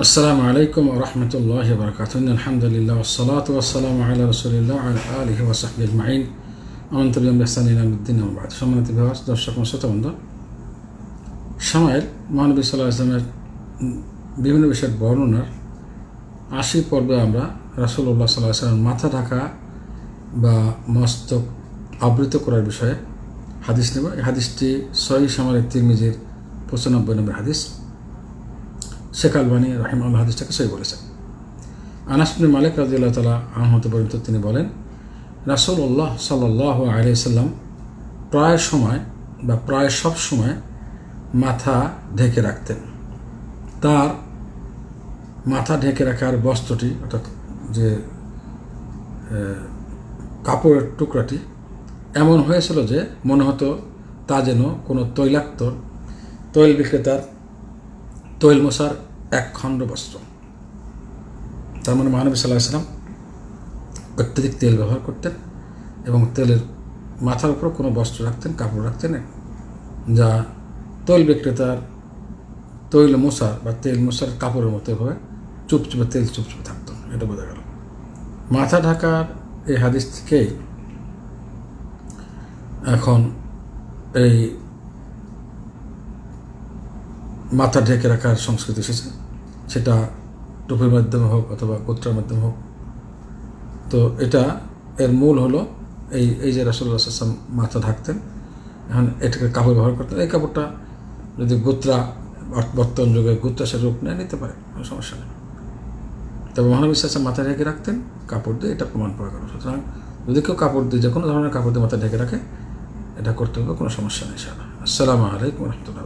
আসসালামু আলাইকুম রহমতুল্লাহ বরকাত আলহামদুলিল্লাহ সালাত ওয়াসালাম আল্লাহ রসুলিল্লাহ আলহি ওয়াসাহি আজমাইন। আমন্তরিয়াম বেহসান ইলামুদ্দিন আহমদ সম্মানিত বিভাগ দর্শক শ্রোতা বন্ধু সময়ের, মহানবী সাল্লাহ ইসলামের বিভিন্ন বিষয়ের বর্ণনার আশি পর্বে আমরা রাসুল্লাহ সাল্লাহ সাল্লামের মাথা ঢাকা বা মস্তক আবৃত করার বিষয়ে হাদিস নেব। এই হাদিসটি সহি সামারের তিরমিজির পঁচানব্বই নম্বর হাদিস। শেখ আলবানী রহিমাল হাদিসটাকে সই বলেছেন। আনাসবিন মালিক রাজিউল্লাহ তালা আহমদ পর্যন্ত তিনি বলেন রাসুল্লাহ সাল্লাহ আলিয়াল্লাম প্রায় সময় বা প্রায় সব সময় মাথা ঢেকে রাখতেন। তার মাথা ঢেকে রাখার বস্ত্রটি অর্থাৎ যে কাপড়ের টুকরাটি এমন হয়েছিল যে মনে হতো তা যেন কোনো তৈলাক্ত, তৈল বিক্রেতার তৈল মশার এক খণ্ড বস্ত্র। তার মানে মহানবী সাল্লাহ ইসলাম অত্যধিক তেল ব্যবহার করতেন এবং তেলের মাথার উপর কোনো বস্ত্র রাখতেন, কাপড় রাখতেন যা তৈল বিক্রেতার তৈল মশার বা তেল মশার কাপড়ের মতো এভাবে চুপচুপে, তেল চুপচুপে থাকত, এটা বোঝা গেল। মাথা ঢাকার এই হাদিস থেকেই এখন এই মাথা ঢেকে রাখার সংস্কৃতি এসেছে। সেটা টুপির মাধ্যমে হোক অথবা কোত্রার মাধ্যমে হোক। তো এটা এর মূল হলো এই এই যে রাসুল্লাহ আসলাম মাথা ঢাকতেন, এখন এটাকে কাপড় ব্যবহার করতেন। এই কাপড়টা যদি গোত্রা বর্তমান যুগে গোত্রা সে রূপ নেয়, নিতে পারে, কোনো সমস্যা নেই। তবে মহানবী সাল্লাম মাথা ঢেকে রাখতেন, কাপড় দিয়ে এটা প্রমাণ পাওয়া গেল। সুতরাং যদি কেউ কাপড় দিয়ে যে কোনো ধরনের কাপড় দিয়ে মাথা ঢেকে রাখে, এটা করতে হবে, কোনো সমস্যা নেই সারা আসসালামু আলাইকুম রহমতুল্লাহ